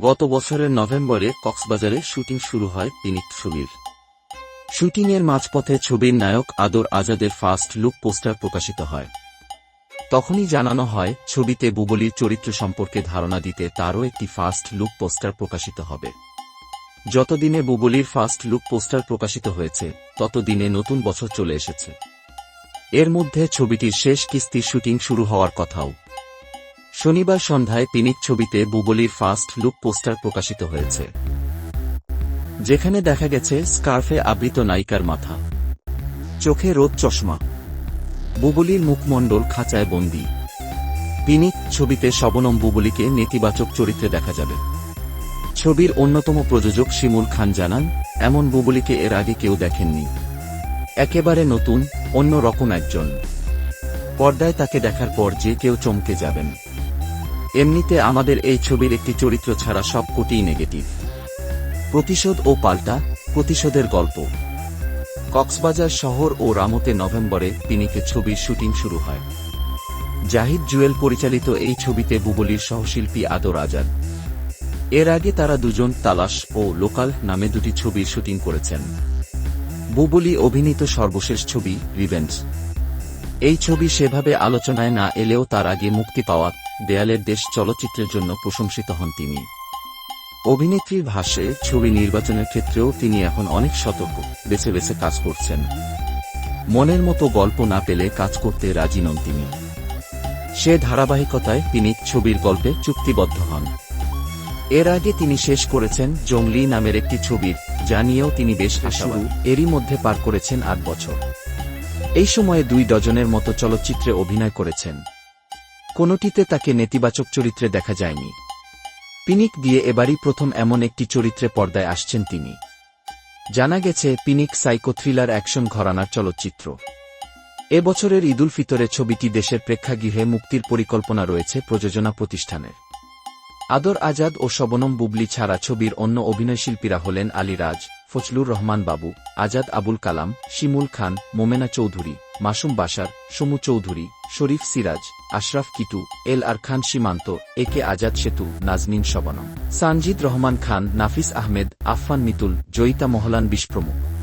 গত বছরের নভেম্বরে কক্সবাজারে শুটিং শুরু হয় তিনি ছবির। শুটিংয়ের মাঝপথে ছবির নায়ক আদর আজাদের ফার্স্ট লুক পোস্টার প্রকাশিত হয়। তখনই জানানো হয়, ছবিতে বুবলির চরিত্র সম্পর্কে ধারণা দিতে তারও একটি ফার্স্ট লুক পোস্টার প্রকাশিত হবে। যতদিনে বুবলির ফার্স্ট লুক পোস্টার প্রকাশিত হয়েছে, ততদিনে নতুন বছর চলে এসেছে। এর মধ্যে ছবিটির শেষ কিস্তির শুটিং শুরু হওয়ার কথাও। শনিবার সন্ধ্যায় পিনিক ছবিতে বুবলির ফার্স্ট লুক পোস্টার প্রকাশিত হয়েছে, যেখানে দেখা গেছে স্কার্ফে আবৃত নায়িকার মাথা, চোখে রোদ চশমা, বুবলির মুখমণ্ডল খাঁচায় বন্দী। পিনিক ছবিতে শবনম বুবলিকে নেতিবাচক চরিত্রে দেখা যাবে। ছবির অন্যতম প্রযোজক শিমুল খান জানান, এমন বুবলিকে এর আগে কেউ দেখেননি। একেবারে নতুন অন্য রকম একজন। পর্দায় তাকে দেখার পর যে কেউ চমকে যাবেন। এমনিতে আমাদের এই ছবির একটি চরিত্র ছাড়া সব কোটিই নেগেটিভ। প্রতিশোধ ও পাল্টা, প্রতিশোধের গল্প। কক্সবাজার শহর ও রামতে নভেম্বরে পিনিকে ছবির শুটিং শুরু হয়। জাহিদ জুয়েল পরিচালিত এই ছবিতে বুবলির সহশিল্পী আদর আজাদ। এর আগে তারা দুজন তালাশ ও লোকাল নামে দুটি ছবির শুটিং করেছেন। বুবলি অভিনীত সর্বশেষ ছবি, রিভেঞ্জ। এই ছবি সেভাবে আলোচনায় না এলেও তার আগে মুক্তি পাওয়া দেয়ালের দেশ চলচ্চিত্রের জন্য প্রশংসিত হন তিনি। অভিনেত্রীর ভাষ্যে, ছবি নির্বাচনের ক্ষেত্রেও তিনি এখন অনেক সতর্ক, বেছে বেছে কাজ করছেন। মনের মতো গল্প না পেলে কাজ করতে রাজি নন তিনি। সে ধারাবাহিকতায় তিনি ছবির গল্পে চুক্তিবদ্ধ হন। এর আগে তিনি শেষ করেছেন জংলি নামের একটি ছবির যা নিয়েও তিনি বেশ আশাবাদী। এরই মধ্যে পার করেছেন আট বছর। এই সময়ে দুই ডজনের মতো চলচ্চিত্রে অভিনয় করেছেন। কোনোটিতে তাকে নেতিবাচক চরিত্রে দেখা যায়নি। পিনিক দিয়ে এবারই প্রথম এমন একটি চরিত্রে পর্দায় আসছেন তিনি। জানা গেছে, পিনিক সাইকো থ্রিলার অ্যাকশন ঘরানার চলচ্চিত্র। এ বছরের ঈদুল ফিতরে ছবিটি দেশের প্রেক্ষাগৃহে মুক্তির পরিকল্পনা রয়েছে প্রযোজনা প্রতিষ্ঠানের। আদর আজাদ ও শবনম বুবলি ছাড়া ছবির অন্য অভিনয়শিল্পীরা হলেন আলী রাজ ফজলুর রহমান বাবু, আজাদ আবুল কালাম, শিমুল খান, মোমেনা চৌধুরী। মাসুম বাসার সমু চৌধুরী, শরীফ সিরাজ, আশরাফ কিটু, এল আর খান সীমান্ত, এ কে আজাদ সেতু, নাজনীন শবনম। সানজিদ রহমান খান, নাফিস আহমেদ, আফফান মিতুল, জয়িতা মহলান বিশ প্রমুখ।